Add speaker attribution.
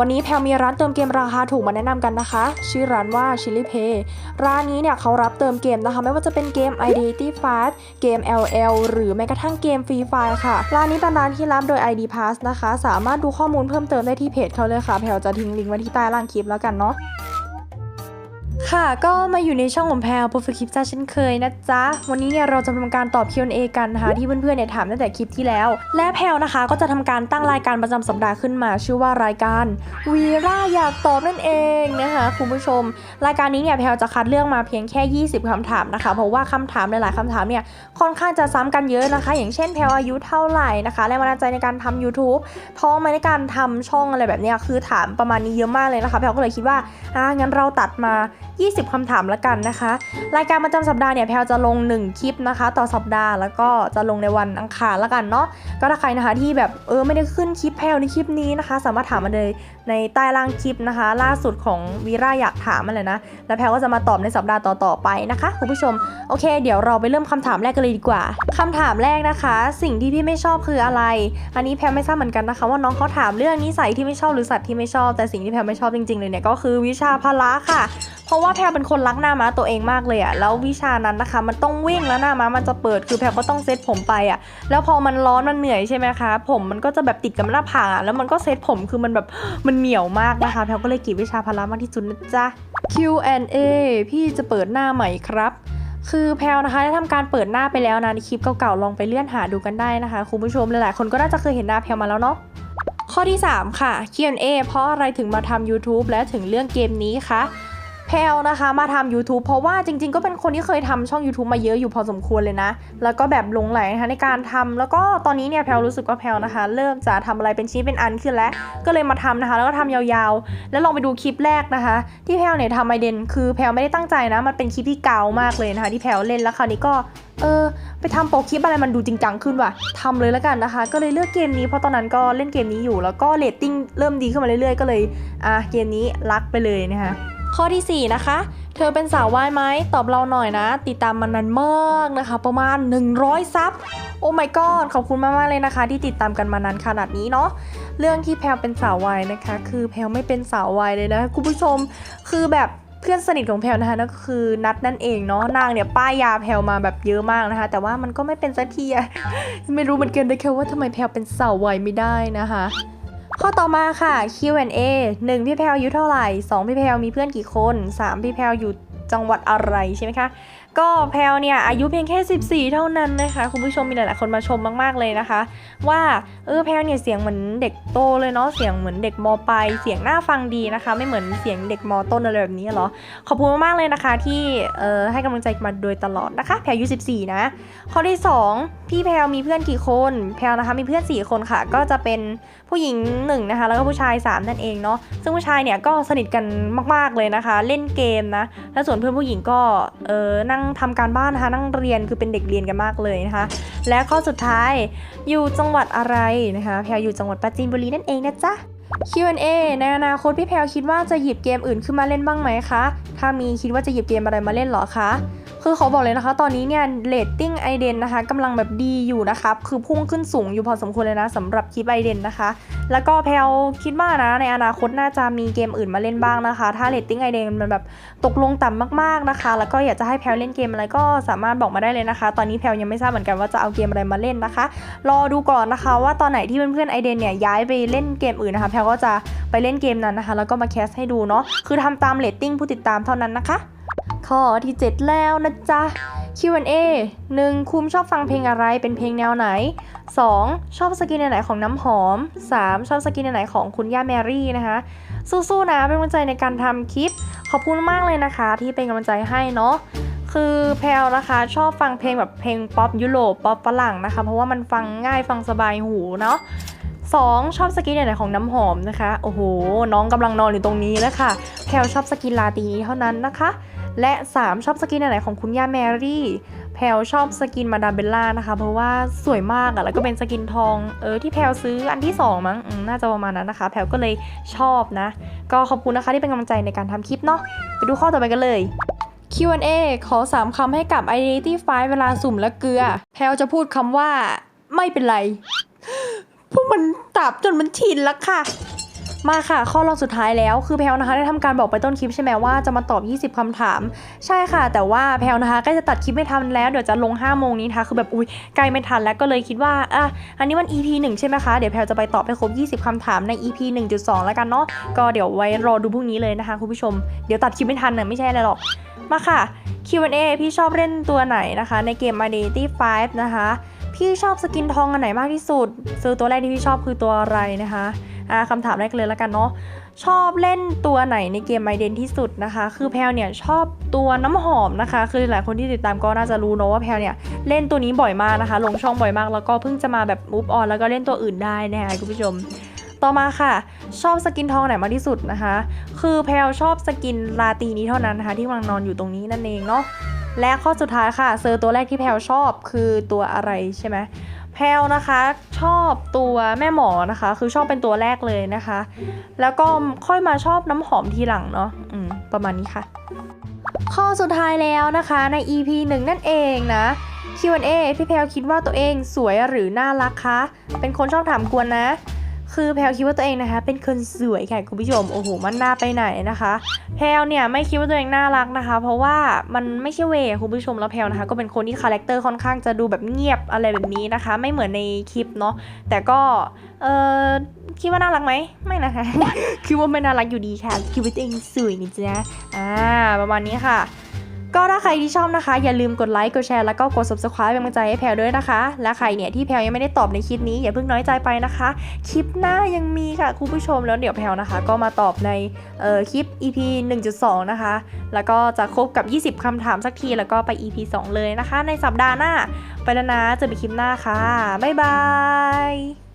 Speaker 1: วันนี้แพลมีร้านเติมเกมราคาถูกมาแนะนำกันนะคะ ชื่อร้านว่า Chili Pay ร้านนี้เนี่ยเขารับเติมเกมนะคะ ไม่ว่าจะเป็นเกม Identity Fast เกม LL หรือแม้กระทั่งเกม Free Fire ค่ะ ร้านนี้เป็นร้านที่รับโดย ID Pass นะคะ สามารถดูข้อมูลเพิ่มเติมได้ที่เพจเขาเลยค่ะ แพลจะทิ้งลิงก์ไว้ที่ใต้ล่างคลิปแล้วกันเนาะ ค่ะ ก็มาอยู่ในช่องของแพลโปรฟิคลิปจ้าเช่นเคยนะจ๊ะ วันนี้เนี่ยเราจะทำการตอบ Q&A กันนะคะที่เพื่อนๆเนี่ยถามตั้งแต่คลิปที่แล้ว และแพลนะคะก็จะทำการตั้งรายการประจำสัปดาห์ขึ้นมาชื่อว่ารายการวีร่าอยากตอบนั่นเองนะคะคุณผู้ชม รายการนี้เนี่ยแพลจะคัดเลือกมาเพียงแค่ 20คำถามนะคะ เพราะว่าคำถามหลายๆคำถามเนี่ยค่อนข้างจะซ้ำกันเยอะนะคะ อย่างเช่นแพลอายุเท่าไหร่นะคะแรงบันดาลใจในการทำ YouTube ท้องไหมในการทำช่องอะไรแบบนี้คือถามประมาณนี้เยอะมากเลยนะคะแพลก็เลยคิดว่าอะงั้นเราตัดมา20คำถามละกันนะคะ รายการประจำสัปดาห์เนี่ยแพลจะลง 1 คลิปนะคะ ต่อสัปดาห์แล้วก็จะลงในวันอังคารละกันเนาะก็ถ้าใครนะคะที่แบบเออไม่ได้ขึ้นคลิปแพลในคลิปนี้นะคะ สามารถถามมาเลยในใต้ล่างคลิปนะคะ ล่าสุดของวีร่าอยากถามมาเลยนะแล้วแพลก็จะมาตอบในสัปดาห์ต่อๆไปนะคะคุณผู้ชมโอเค เดี๋ยวเราไปเริ่มคำถามแรกกันเลยดีกว่าคำถามแรกนะคะ สิ่งที่พี่ไม่ชอบคืออะไร อันนี้แพลไม่ทราบเหมือนกันนะคะ ว่าน้องเขาถามเรื่องนิสัยที่ไม่ชอบหรือสัตว์ที่ไม่ชอบแต่สิ่งที่แพลไม่ชอบจริงๆเลยเนี่ยก็คือวิชาพละค่ะ เพราะว่าแพลเป็นคนรักหน้าม้าตัวเองมากเลยอะแล้ววิชานั้นนะคะ มันต้องวิ่งแล้วหน้าม้ามันจะเปิด คือแพลก็ต้องเซตผมไปอะแล้วพอมันร้อนมันเหนื่อยใช่ไหมคะ ผมมันก็จะแบบติดกับหน้าผากอะแล้วมันก็เซตผมคือมันแบบมันเหนียวมากนะคะ แพลก็เลยกรีดวิชาพละมากที่สุดนะจ๊ะ Q&A พี่จะเปิดหน้าใหม่ครับคือแพลนะคะได้ทำการเปิดหน้าไปแล้วนะในคลิปเก่าๆลองไปเลื่อนหาดูกันได้นะคะคุณผู้ชมหลายๆคนก็น่าจะเคยเห็นหน้าแพลมาแล้วเนาะข้อที่ 3 ค่ะ Q&A เพราะอะไรถึงมาทำ YouTube และถึงเรื่องเกมนี้คะ แพลนะคะมาทำ YouTube เพราะว่าจริง ๆ ก็เป็นคนที่เคยทำช่อง YouTube มาเยอะอยู่พอสมควรเลยนะ แล้วก็แบบลงไหลนะคะในการทำแล้วก็ตอนนี้เนี่ยแพลรู้สึกว่าแพลนะคะ เริ่มจะทำอะไรเป็นชิ้นเป็นอันขึ้นแล้ว ก็เลยมาทำนะคะ แล้วก็ทำยาวๆ แล้วลองไปดูคลิปแรกนะคะ ที่แพลเนี่ยทำไอเดนคือแพลไม่ได้ตั้งใจนะ มันเป็นคลิปที่เก่ามากเลยนะคะที่แพลเล่นแล้วคราวนี้ก็เออไปทำโปรคลิปอะไรมันดูจริงจังขึ้นว่ะทำเลยแล้วกันนะคะ ก็เลยเลือกเกมนี้เพราะตอนนั้นก็เล่นเกมนี้อยู่ แล้วก็เรตติ้งเริ่มดีขึ้นมาเรื่อยๆ ก็เลยอะเกมนี้รักไปเลยนะคะ ข้อทีสี่ 4 นะคะ เธอเป็นสาววายไหมตอบเราหน่อยนะ ติดตามมานานมากนะคะ ประมาณ 100 ซับ โอ้ my god ขอบคุณมากๆเลยนะคะ ที่ติดตามกันมานานขนาดนี้เนาะ เรื่องที่แพลเป็นสาววายนะคะ คือแพลไม่เป็นสาววายเลยนะคุณผู้ชม คือแบบเพื่อนสนิทของแพลนะคะนั่นก็คือนัดนั่นเองเนาะ นางเนี่ยป้ายยาแพลมาแบบเยอะมากนะคะ แต่ว่ามันก็ไม่เป็นสักทีอะไม่รู้เหมือนกันเลยค่ะว่าทำไมแพลเป็นสาววายไม่ได้นะคะ ข้อต่อมาค่ะ Q&A 1 พี่แพลอายุเท่าไหร่ 2 พี่แพลมีเพื่อนกี่คน 3 พี่แพลอยู่จังหวัดอะไรใช่ไหมคะ ก็แพลเนี่ยอายุเพียงแค่ 14 เท่านั้นนะคะ คุณผู้ชมมีหลายๆคนมาชมมากๆเลยนะคะ ว่าเออแพลเนี่ยเสียงเหมือนเด็กโตเลยเนาะเสียงเหมือนเด็กมปลายเสียงน่าฟังดีนะคะ ไม่เหมือนเสียงเด็กมต้นอะไรแบบนี้หรอขอบคุณมากๆเลยนะคะ ที่เอ่อให้กำลังใจมาโดยตลอดนะคะ แพลอายุ 14 นะข้อที่ 2 พี่แพลมีเพื่อนกี่คน แพลนะคะมีเพื่อน 4 คนค่ะ ก็จะเป็นผู้หญิง1นะคะแล้วก็ผู้ชาย 3 นั่นเองเนาะซึ่งผู้ชายเนี่ยก็สนิทกันมาก ๆเลยนะคะ เล่นเกมนะแล้วส่วนเพื่อนผู้หญิงก็เออนั่งทำการบ้านนะคะนั่งเรียนคือเป็นเด็กเรียนกันมากเลยนะคะ และข้อสุดท้ายอยู่จังหวัดอะไรนะคะแพลอยู่จังหวัดปราจีนบุรีนั่นเองนะจ๊ะ Q&A ในอนาคตพี่แพลคิดว่าจะหยิบเกมอื่นขึ้นมาเล่นบ้างไหมคะ ถ้ามีคิดว่าจะหยิบเกมอะไรมาเล่นเหรอคะ คือเขาบอกเลยนะคะ ตอนนี้เนี่ยเรตติ้งไอเดนนะคะกำลังแบบดีอยู่นะครับคือพุ่งขึ้นสูงอยู่พอสมควรเลยนะสำหรับคลิปไอเดนนะคะ แล้วก็แพลคิดว่านะในอนาคตน่าจะมีเกมอื่นมาเล่นบ้างนะคะ ถ้าเรตติ้งไอเดนมันแบบตกลงต่ำมากๆนะคะ แล้วก็อยากจะให้แพลเล่นเกมอะไรก็สามารถบอกมาได้เลยนะคะ ตอนนี้แพลยังไม่ทราบเหมือนกันว่าจะเอาเกมอะไรมาเล่นนะคะ รอดูก่อนนะคะ ว่าตอนไหนที่เพื่อนๆไอเดนเนี่ยย้ายไปเล่นเกมอื่นนะคะแพลก็จะไปเล่นเกมนั้นนะคะ แล้วก็มาแคสให้ดูเนาะคือทำตามเรตติ้งผู้ติดตามเท่านั้นนะคะ ข้อที่ 7 แล้วนะจ๊ะ Q&A 1. คุมชอบฟังเพลงอะไรเป็นเพลงแนวไหน 2. ชอบสกินไหนของน้ำหอม 3. ชอบสกินไหนของคุณย่าแมรี่นะคะ สู้ๆนะเป็นกำลังใจในการทำคลิป ขอบคุณมากเลยนะคะ ที่เป็นกำลังใจให้เนาะคือแพลนะคะชอบฟังเพลงแบบเพลงป๊อปยุโรปป๊อปฝรั่งนะคะ เพราะว่ามันฟังง่ายฟังสบายหูเนาะ 2. ชอบสกินไหนของน้ำหอมนะคะ โอ้โห น้องกำลังนอนอยู่ตรงนี้แล้วค่ะ แพลชอบสกินลาตีเท่านั้นนะคะ และ 3 ชอบสกินไหนๆของคุณย่าแมรี่แพลชอบสกินมาดามเบลล่านะคะ เพราะว่าสวยมากอะแล้วก็เป็นสกินทองเออที่แพลซื้ออันที่ 2 มั้งน่าจะประมาณนั้นนะคะ แพลก็เลยชอบนะ ก็ขอบคุณนะคะที่เป็นกำลังใจในการทำคลิปเนาะไปดูข้อต่อไปกันเลย Q&A ขอ 3 คำให้กับ Identity 5เวลาสุ่มและเกลือ แพลจะพูดคำว่า ไม่เป็นไร พวกมันตับจนมันชินแล้วค่ะ มาค่ะ ข้อลองสุดท้ายแล้ว คือแพลวนะคะได้ทำการบอกไปต้นคลิปใช่ไหมว่าจะมาตอบ 20คำถาม ใช่ค่ะ แต่ว่าแพลวนะคะก็จะตัดคลิปไม่ทันแล้วเดี๋ยวจะลง5โมงนี้นะคะคือแบบอุ้ยใกล้ไม่ทันแล้วก็เลยคิดว่าอะอันนี้มัน EP 1 ใช่ไหมคะ เดี๋ยวแพลวจะไปตอบให้ครบ 20คำถามใน EP 1.2 แล้วกันเนาะก็เดี๋ยวไว้รอดูพรุ่งนี้เลยนะคะคุณผู้ชมเดี๋ยวตัดคลิปไม่ทันน่ะไม่ใช่อะไรหรอกมาค่ะ Q&A พี่ชอบเล่นตัวไหนนะคะ ในเกม Identity 5 นะคะ พี่ชอบสกินทองอันไหนมากที่สุด ซื้อตัวแรกที่พี่ชอบคือตัวอะไรนะคะ อ่าคำถามแรกเลยแล้วกันเนาะชอบเล่นตัวไหนในเกมไมเดนที่สุดนะคะ คือแพลเนี่ยชอบตัวน้ำหอมนะคะ คือหลายคนที่ติดตามก็น่าจะรู้เนอะว่าแพลเนี่ยเล่นตัวนี้บ่อยมากนะคะ ลงช่องบ่อยมากแล้วก็เพิ่งจะมาแบบมูฟออนแล้วก็เล่นตัวอื่นได้นะคะคุณผู้ชม ต่อมาค่ะ ชอบสกินทองไหนมากที่สุดนะคะ คือแพลชอบสกินลาตีนี้เท่านั้นนะคะ ที่กำลังนอนอยู่ตรงนี้นั่นเองเนาะและข้อสุดท้ายค่ะเซอร์ตัวแรกที่แพลชอบคือตัวอะไรใช่ไหม แพลนะคะชอบตัวแม่หมอนะคะ คือชอบเป็นตัวแรกเลยนะคะ แล้วก็ค่อยมาชอบน้ำหอมทีหลังเนาะอืมประมาณนี้ค่ะ ข้อสุดท้ายแล้วนะคะใน EP 1 นั่นเองนะ Q&A พี่แพลคิดว่าตัวเองสวยหรือน่ารักคะ เป็นคนชอบถามกวนนะ คือแพลคิดว่าตัวเองนะคะ เป็นคนสวยค่ะคุณผู้ชม โอ้โห มันน่าไปไหนนะคะ แพลเนี่ยไม่คิดว่าตัวเองน่ารักนะคะ เพราะว่ามันไม่ใช่เวคุณผู้ชมแล้วแพลนะคะ ก็เป็นคนที่คาแรคเตอร์ค่อนข้างจะดูแบบเงียบอะไรแบบนี้นะคะ ไม่เหมือนในคลิปเนาะ แต่ก็ เออคิดว่าน่ารักไหม ไม่นะคะ คิดว่าไม่น่ารักอยู่ดีค่ะ คิดว่าตัวเองสวยนี่จ้ะอ่า ประมาณนี้ค่ะ ก็ถ้าใครที่ชอบนะคะ อย่าลืมกดไลค์กดแชร์แล้วก็กด subscribe เป็นกำลังใจให้แพลด้วยนะคะ และใครเนี่ยที่แพลยังไม่ได้ตอบในคลิปนี้อย่าเพิ่งน้อยใจไปนะคะ คลิปหน้ายังมีค่ะคุณผู้ชมแล้วเดี๋ยวแพลนะคะ ก็มาตอบในเอ่อคลิป EP 1.2 นะคะ แล้วก็จะครบกับ 20คำถามสักทีแล้วก็ไป EP 2 เลยนะคะ ในสัปดาห์หน้าไปแล้วนะเจอกันคลิปหน้าค่ะบ๊ายบาย